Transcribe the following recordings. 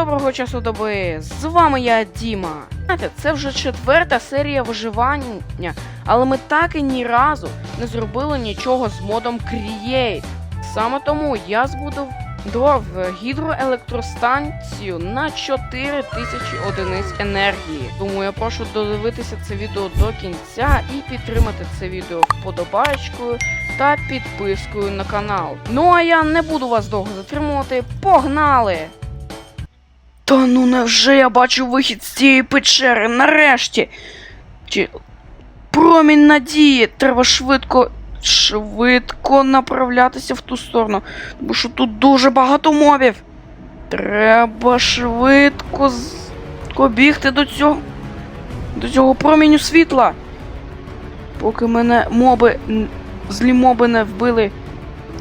доброго часу доби! З вами я Діма. Знаєте, це вже четверта серія виживання, але ми так і ні разу не зробили нічого з модом Create. Саме тому я збудував гідроелектростанцію на 4000 одиниць енергії. Тому я прошу додивитися це відео до кінця і підтримати це відео вподобайкою та підпискою на канал. Ну а я не буду вас довго затримувати. Погнали! Та ну невже я бачу вихід з цієї печери нарешті? Чи... Промінь надії! Треба швидко, швидко направлятися в ту сторону. Бо що тут дуже багато мобів. Треба швидко бігти до цього. До цього проміню світла. Поки мене моби. Злі моби не вбили.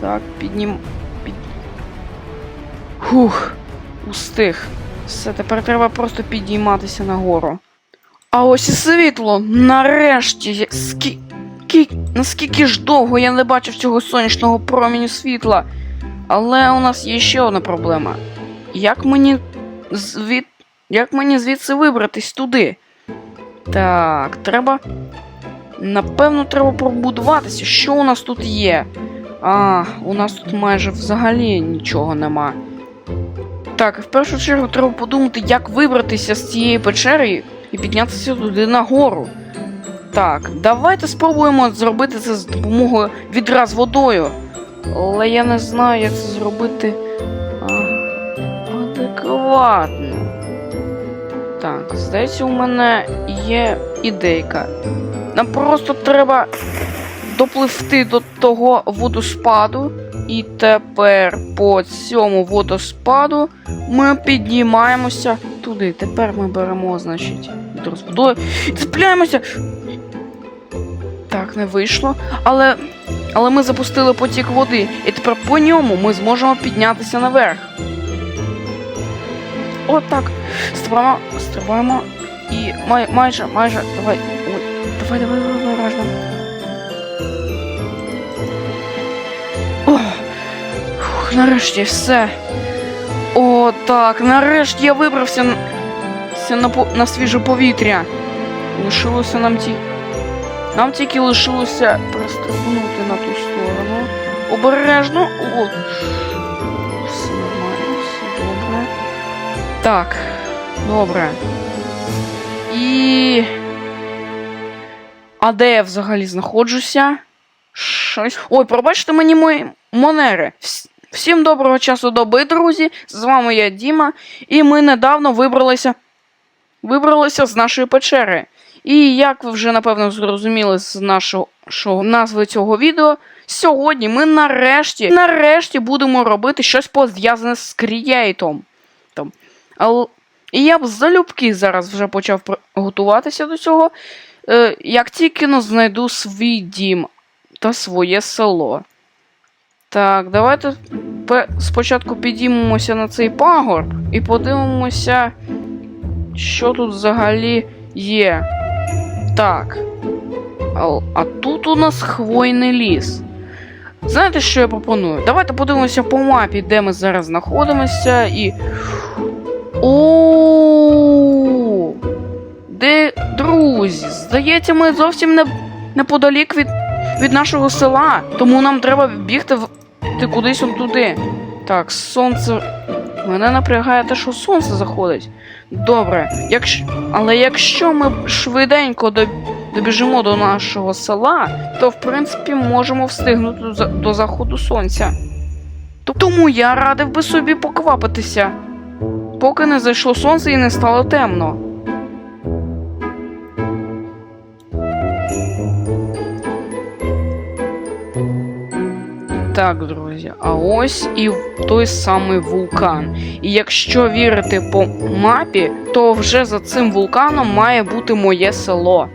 Так, піднім. Під... Хух, устиг. Все, тепер треба просто підійматися нагору. А ось і світло. Нарешті. Скі... кі- Наскільки ж довго я не бачив цього сонячного проміню світла. Але у нас є ще одна проблема. Як мені звід... Як мені звідси вибратись туди? Так, треба. Напевно, треба пробудуватися. Що у нас тут є? А, у нас тут майже взагалі нічого нема. Так, в першу чергу треба подумати, як вибратися з цієї печери і піднятися туди нагору. Так, давайте спробуємо зробити це з допомогою відра з водою. Але я не знаю, як це зробити а, адекватно. Так, здається, у мене є ідейка. Нам просто треба допливти до того водоспаду. І тепер по цьому водоспаду ми піднімаємося туди. Тепер ми беремо, значить, відро з цепляємося. Так, не вийшло. Але, але ми запустили потік води, і тепер по ньому ми зможемо піднятися наверх. Отак. Стрибаємо, стрибаємо. І май, майже, майже. Давай. Ой, давай, давай, давай, давай, важно. Нарешті все. О, так, нарешті я вибрався на, на, на свіже повітря. Лишилося нам ті. Нам тільки лишилося пристрибнути на ту сторону. Обережно. О. Все нормально, все добре. Так, добре. І. А де я взагалі знаходжуся? Щось. Ой, пробачте мені мої монери. Вс- Всім доброго часу доби, друзі. З вами я Діма, і ми недавно вибралися. Вибралися з нашої печери. І як ви вже напевно зрозуміли з нашого шо- назви цього відео, сьогодні ми нарешті, нарешті будемо робити щось пов'язане з крієйтом. І я б залюбки зараз вже почав готуватися до цього. Е, як тільки знайду свій дім та своє село. Так, давайте спочатку підіймемося на цей пагорб і подивимося, що тут взагалі є. Так. А, а тут у нас хвойний ліс. Знаєте, що я пропоную? Давайте подивимося по мапі, де ми зараз знаходимося, і. О! Де друзі? Здається, ми зовсім не неподалік від, від нашого села, тому нам треба бігти в ти кудись он туди. Так, сонце. Мене напрягає те, що сонце заходить. Добре, якщо... але якщо ми швиденько до... добіжимо до нашого села, то в принципі можемо встигнути до, до заходу сонця. Тому я радив би собі поквапитися, поки не зайшло сонце і не стало темно. Так, друзі, а ось і той самий вулкан. І якщо вірити по мапі, то вже за цим вулканом має бути моє село.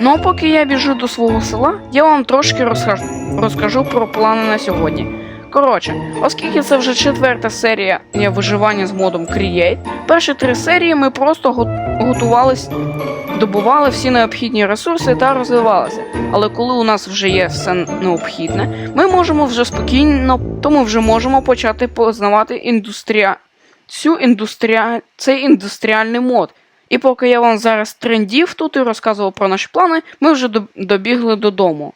Ну а поки я біжу до свого села, я вам трошки розкажу, розкажу про плани на сьогодні. Коротше, оскільки це вже четверта серія виживання з модом Create, перші три серії ми просто го- готувались, добували всі необхідні ресурси та розвивалися. Але коли у нас вже є все необхідне, ми можемо вже спокійно, то ми вже можемо почати познавати індустрія... цю індустріа... цей індустріальний мод. І поки я вам зараз трендів тут і розказував про наші плани, ми вже добігли додому.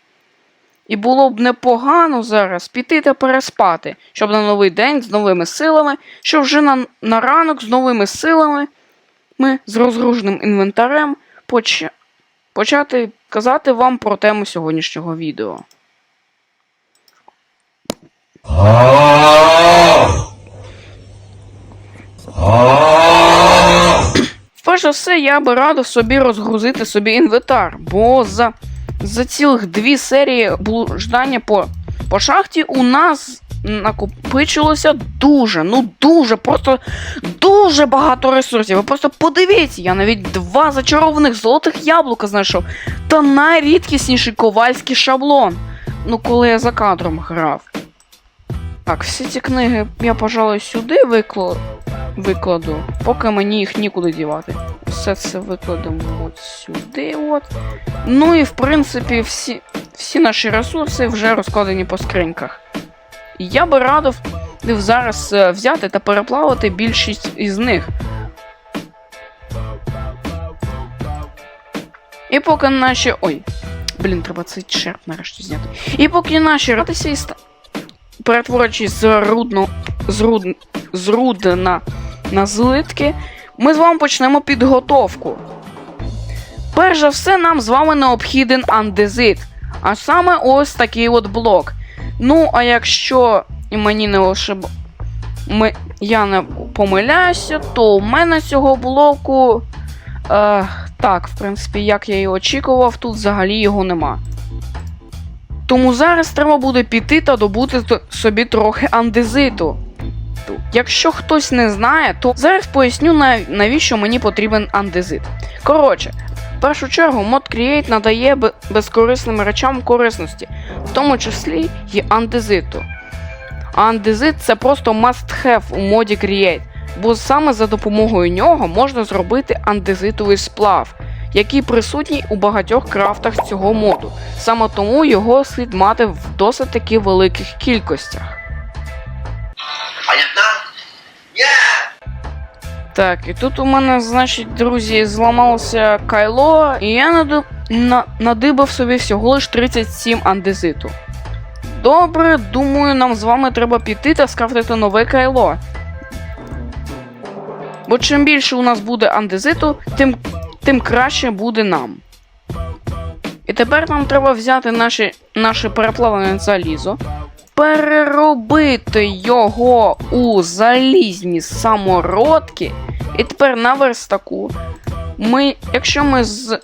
І було б непогано зараз піти та переспати, щоб на новий день з новими силами, щоб вже на, на ранок з новими силами ми з розгруженим інвентарем поч... почати казати вам про тему сьогоднішнього відео. Перш за все, я би радив собі розгрузити собі інвентар, бо за, за цілих дві серії блуждання по, по шахті у нас накопичилося дуже, ну дуже, просто дуже багато ресурсів. Ви просто подивіться, я навіть два зачарованих золотих яблука знайшов. Та найрідкісніший ковальський шаблон. Ну, коли я за кадром грав. Так, всі ці книги я, пожалуй, сюди викла... викладу, поки мені їх нікуди дівати. Все це викладемо от сюди. от. Ну і в принципі всі, всі наші ресурси вже розкладені по скриньках. Я би радив зараз е, взяти та переплавити більшість із них. І поки наші. Ой, блін, треба цей черп нарешті зняти. І поки наші ратися і ста... перетворюючись з рудно. з руд... з руд на... на злитки, ми з вами почнемо підготовку. Перш за все, нам з вами необхіден андезит. А саме ось такий от блок. Ну, а якщо мені не ошиб... Ми... я не помиляюся, то у мене цього блоку. Е, так, в принципі, як я і очікував, тут взагалі його нема. Тому зараз треба буде піти та добути собі трохи андезиту. Якщо хтось не знає, то зараз поясню, навіщо мені потрібен андезит. Коротше, в першу чергу мод Create надає безкорисним речам корисності, в тому числі і андезиту. Андезит це просто must-have у моді Create, бо саме за допомогою нього можна зробити андезитовий сплав, який присутній у багатьох крафтах цього моду. Саме тому його слід мати в досить таки великих кількостях. Так, і тут у мене, значить, друзі, зламалося кайло, і я наду... на... надибав собі всього лиш 37 андезиту. Добре, думаю, нам з вами треба піти та скрафтити нове кайло. Бо чим більше у нас буде андезиту, тим, тим краще буде нам. І тепер нам треба взяти наші, наше переплавлене залізо, переробити його у залізні самородки. І тепер на верстаку. Ми, якщо ми з.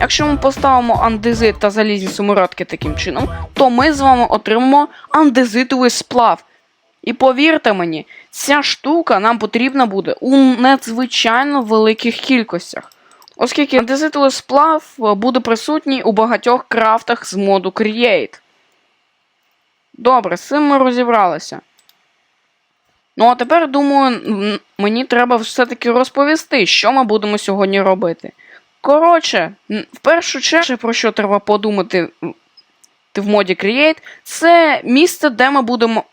Якщо ми поставимо андезит та залізні самородки таким чином, то ми з вами отримаємо андезитовий сплав. І повірте мені, ця штука нам потрібна буде у надзвичайно великих кількостях. Оскільки андезитовий сплав е, буде присутній у багатьох крафтах з моду Create. Добре, з цим ми розібралися. Ну, а тепер, думаю, мені треба все-таки розповісти, що ми будемо сьогодні робити. Коротше, в першу чергу, про що треба подумати в моді Create, це місце, де ми будемо.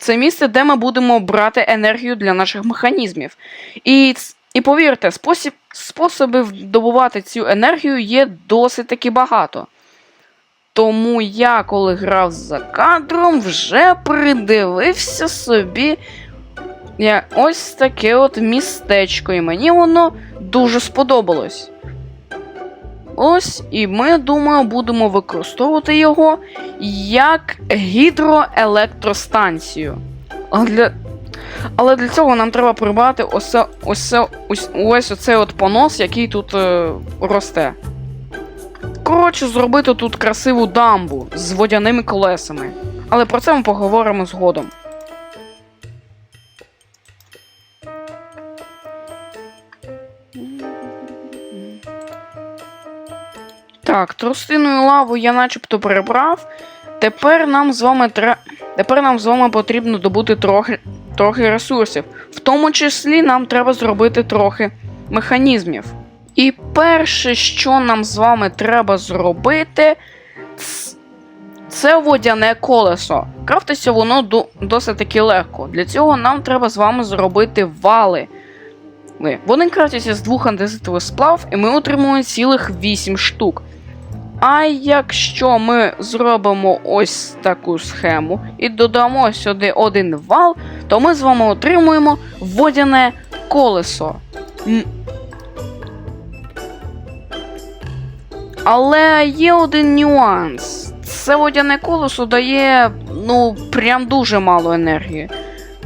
Це місце, де ми будемо брати енергію для наших механізмів. І, і повірте, спосіб, способів добувати цю енергію є досить таки багато. Тому я, коли грав за кадром, вже придивився собі ось таке от містечко, і мені воно дуже сподобалось. Ось, і ми, думаю, будемо використовувати його як гідроелектростанцію. А для... Але для цього нам треба прибрати ось, ось, ось, ось оцей от понос, який тут е, росте. Коротше, зробити тут красиву дамбу з водяними колесами. Але про це ми поговоримо згодом. Так, тростиною лаву я начебто перебрав. Тепер нам з вами тре... Тепер нам з вами потрібно добути трохи, трохи ресурсів. В тому числі нам треба зробити трохи механізмів. І перше, що нам з вами треба зробити, Це водяне колесо. Крафтиться воно до- досить таки легко. Для цього нам треба з вами зробити вали. Вони крафтяться з двох андезитових сплав, і ми отримуємо цілих 8 штук. А якщо ми зробимо ось таку схему і додамо сюди один вал, то ми з вами отримуємо водяне колесо. Але є один нюанс. Це водяне колесо дає, ну, прям дуже мало енергії.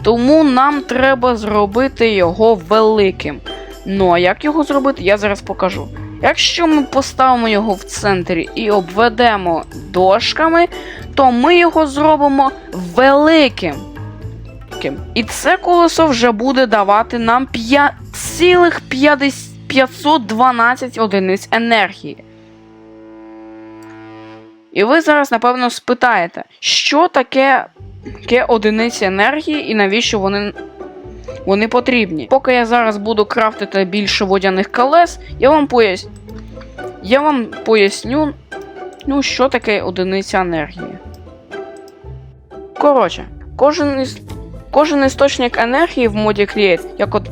Тому нам треба зробити його великим. Ну а як його зробити, я зараз покажу. Якщо ми поставимо його в центрі і обведемо дошками, то ми його зробимо великим. І це колесо вже буде давати нам 5,512 одиниць енергії. І ви зараз, напевно, спитаєте, що таке, таке одиниці енергії і навіщо вони, вони потрібні. Поки я зараз буду крафтити більше водяних колес, я вам поясню. Я вам поясню, ну, що таке одиниця енергії. Коротше, кожен із. Кожен істочник енергії в моді Create, як от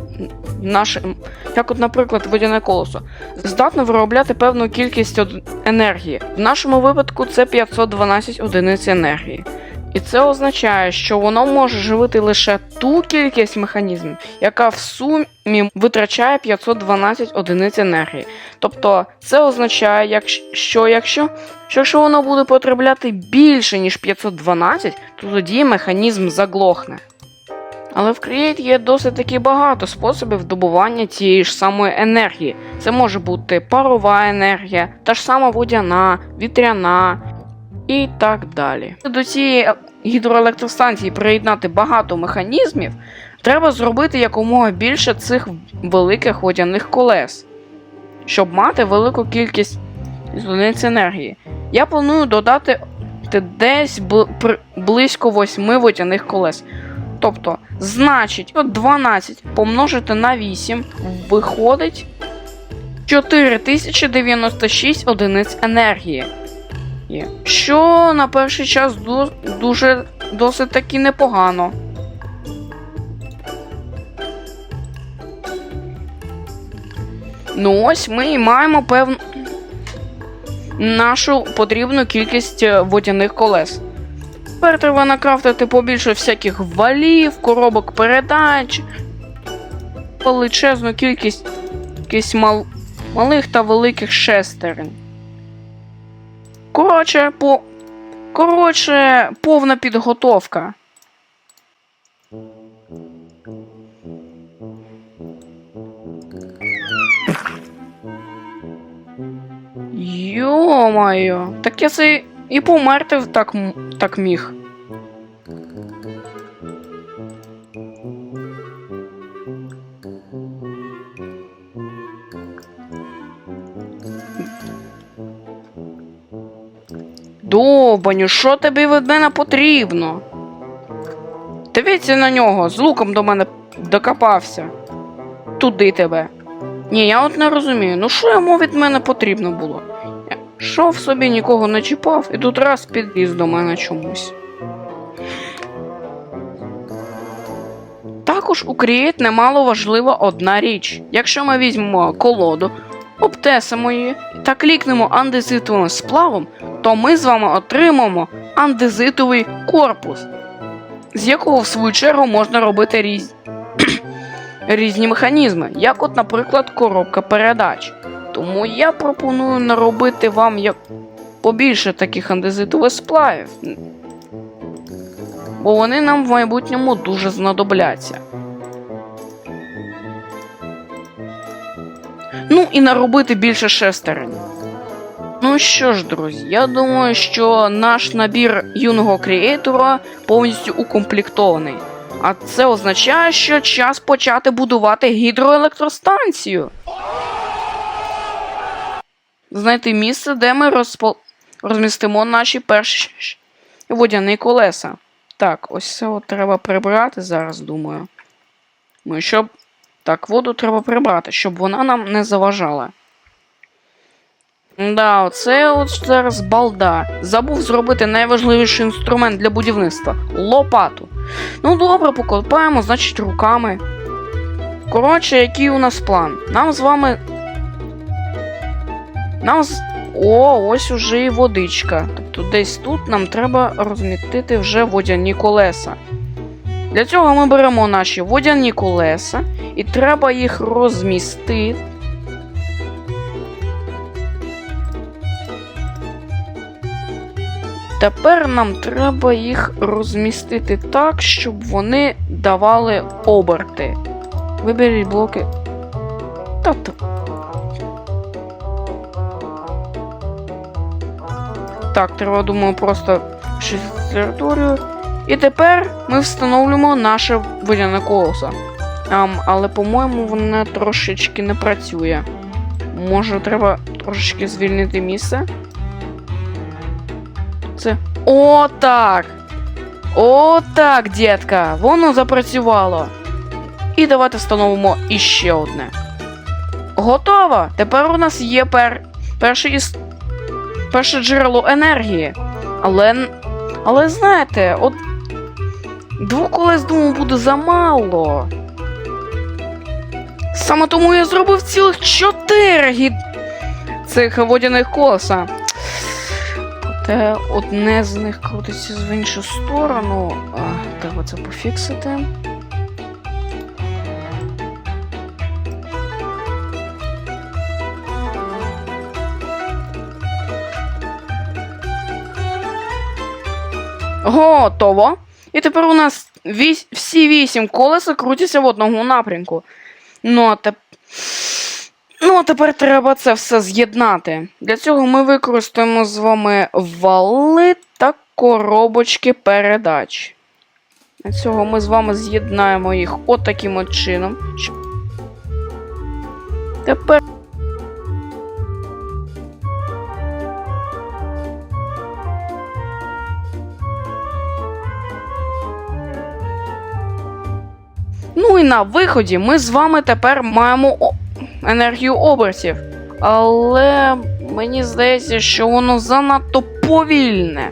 наш, як от, наприклад, водяне колесо, здатно виробляти певну кількість енергії. В нашому випадку це 512 одиниць енергії. І це означає, що воно може живити лише ту кількість механізмів, яка в сумі витрачає 512 одиниць енергії. Тобто це означає, як, що якщо, що якщо воно буде потребляти більше, ніж 512, то тоді механізм заглохне. Але в Create є досить таки багато способів добування тієї ж самої енергії. Це може бути парова енергія, та ж сама водяна, вітряна і так далі. До цієї гідроелектростанції приєднати багато механізмів, треба зробити якомога більше цих великих водяних колес, щоб мати велику кількість одиниць енергії. Я планую додати десь близько 8 водяних колес. Тобто, значить, 12 помножити на 8 виходить 4096 одиниць енергії. Є. Що на перший час дуже досить таки непогано. Ну ось ми і маємо певну нашу потрібну кількість е, водяних колес. Тепер треба накрафтити побільше всяких валів, коробок передач, величезну кількість, кількість мал, малих та великих шестерень. Коротше, по. Коротше, повна підготовка. Йо-моє, так я це і померти так, так міг. Довбаню, що тобі від мене потрібно? Дивіться на нього, з луком до мене докопався. Туди тебе. Ні, я от не розумію, ну що йому від мене потрібно було? Я Шов собі, нікого не чіпав, і тут раз підліз до мене чомусь. Також у Create немало важлива одна річ. Якщо ми візьмемо колоду, обтесимо її та клікнемо андезитовим сплавом, то ми з вами отримаємо андезитовий корпус, з якого в свою чергу можна робити різ... різні механізми, як от, наприклад, коробка передач. Тому я пропоную наробити вам як побільше таких андезитових сплавів. Бо вони нам в майбутньому дуже знадобляться. Ну і наробити більше шестерень. Ну що ж, друзі, я думаю, що наш набір юного креатора повністю укомплектований. А це означає, що час почати будувати гідроелектростанцію. Знайти місце, де ми розпо... розмістимо наші перші водяні колеса. Так, ось це от треба прибрати зараз, думаю. Ну щоб. Так, воду треба прибрати, щоб вона нам не заважала. Да, оце от зараз балда. Забув зробити найважливіший інструмент для будівництва лопату. Ну добре, покопаємо, значить, руками. Коротше, який у нас план? Нам з вами. Нам з. О, ось уже і водичка. Тобто десь тут нам треба розмістити вже водяні колеса. Для цього ми беремо наші водяні колеса і треба їх розмістити. Тепер нам треба їх розмістити так, щоб вони давали оберти. Виберіть блоки. Тобто. Так, треба, думаю, просто щось територію. І тепер ми встановлюємо наше водяне колесо. Ам, але, по-моєму, воно трошечки не працює. Може, треба трошечки звільнити місце. Це. О, так! О, так, дітка! Воно запрацювало. І давайте встановимо іще одне. Готово! Тепер у нас є пер... перше, іс... перше джерело енергії. Але. Але знаєте, от. Двох колес, думаю, буде замало. Саме тому я зробив цілих чотири гід... цих водяних колеса. Проте одне з них крутиться в іншу сторону. А, треба це пофіксити. Готово. І тепер у нас вісь... всі вісім колеса крутяться в одному напрямку. Ну, а теп... ну, а тепер треба це все з'єднати. Для цього ми використаємо з вами вали та коробочки передач. Для цього ми з вами з'єднаємо їх отаким от чином. Тепер. Ну і на виході ми з вами тепер маємо енергію обертів. Але мені здається, що воно занадто повільне.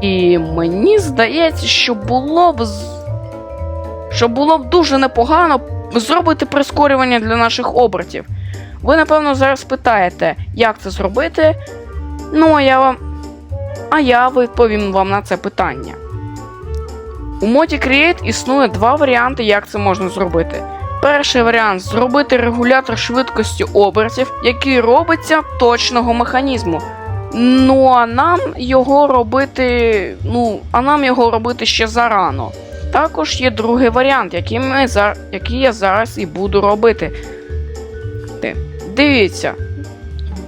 І мені здається, що було б що було б дуже непогано зробити прискорювання для наших обертів. Ви, напевно, зараз питаєте, як це зробити. Ну, а я вам. А я відповім вам на це питання. У моді Create існує два варіанти, як це можна зробити. Перший варіант зробити регулятор швидкості обертів, який робиться точного механізму. Ну а нам його робити. Ну, а нам його робити ще зарано. Також є другий варіант, який, ми за... який я зараз і буду робити. Дивіться.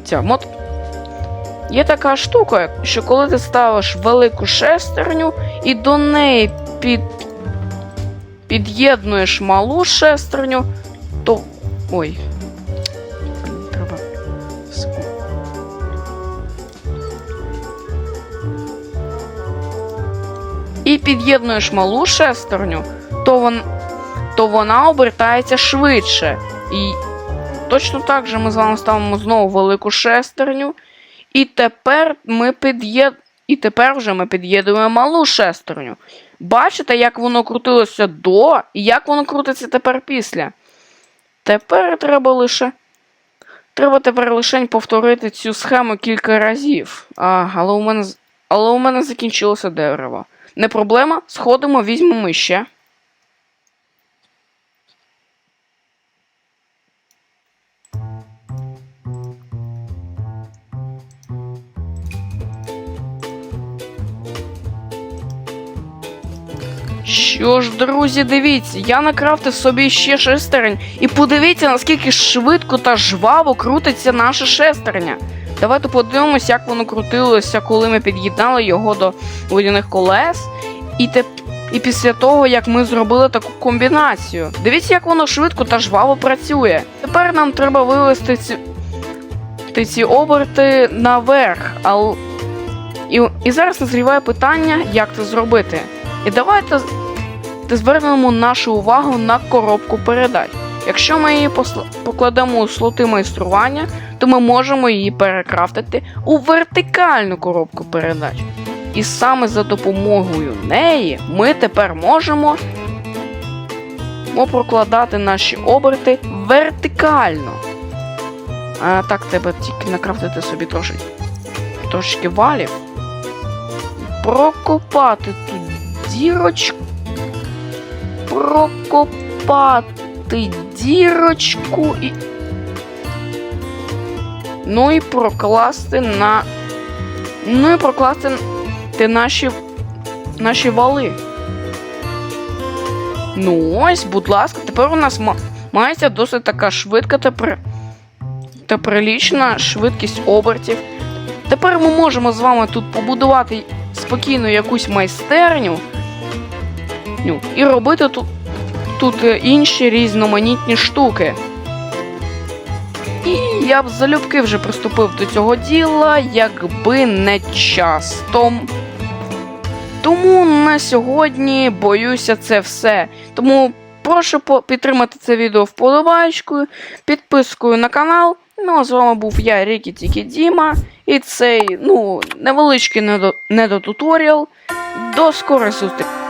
Ця мод... Є така штука, що коли ти ставиш велику шестерню і до неї під... під'єднуєш малу шестерню, то. Ой. Треба. І під'єднуєш малу шестерню, то, вон... то вона обертається швидше. І точно так же ми з вами ставимо знову велику шестерню. І тепер ми під'єд... І тепер вже ми під'єднуємо малу шестерню. Бачите, як воно крутилося до і як воно крутиться тепер після. Тепер треба лише. Треба тепер лише повторити цю схему кілька разів. А, але у мене але у мене закінчилося дерево. Не проблема, сходимо, візьмемо ще. Що ж, друзі, дивіться, я накрафтив собі ще шестерень. І подивіться, наскільки швидко та жваво крутиться наша шестерня. Давайте подивимось, як воно крутилося, коли ми під'єднали його до водяних колес. І, теп... і після того, як ми зробили таку комбінацію. Дивіться, як воно швидко та жваво працює. Тепер нам треба вивести ці, ці оберти наверх. ал- І, і зараз назріває питання, як це зробити. І давайте з- звернемо нашу увагу на коробку передач. Якщо ми її покладемо у слоти майстрування, то ми можемо її перекрафтити у вертикальну коробку передач. І саме за допомогою неї ми тепер можемо мо прокладати наші оберти вертикально. А так треба тільки накрафтити собі трошки, трошки валів. Прокопати тут дірочку. Прокопати дірочку і. Ну і прокласти на. Ну і прокласти ти наші. наші вали. Ну ось, будь ласка, тепер у нас мається досить така швидка та, при... та прилічна швидкість обертів. Тепер ми можемо з вами тут побудувати спокійно якусь майстерню ну, і робити тут, тут е, інші різноманітні штуки. І я б залюбки вже приступив до цього діла, якби не частом. Тому на сьогодні боюся це все. Тому прошу підтримати це відео вподобайкою, підпискою на канал. Ну а з вами був я, Рікі Тікі Діма, і цей ну, невеличкий недотуторіал. До скорої зустрічі.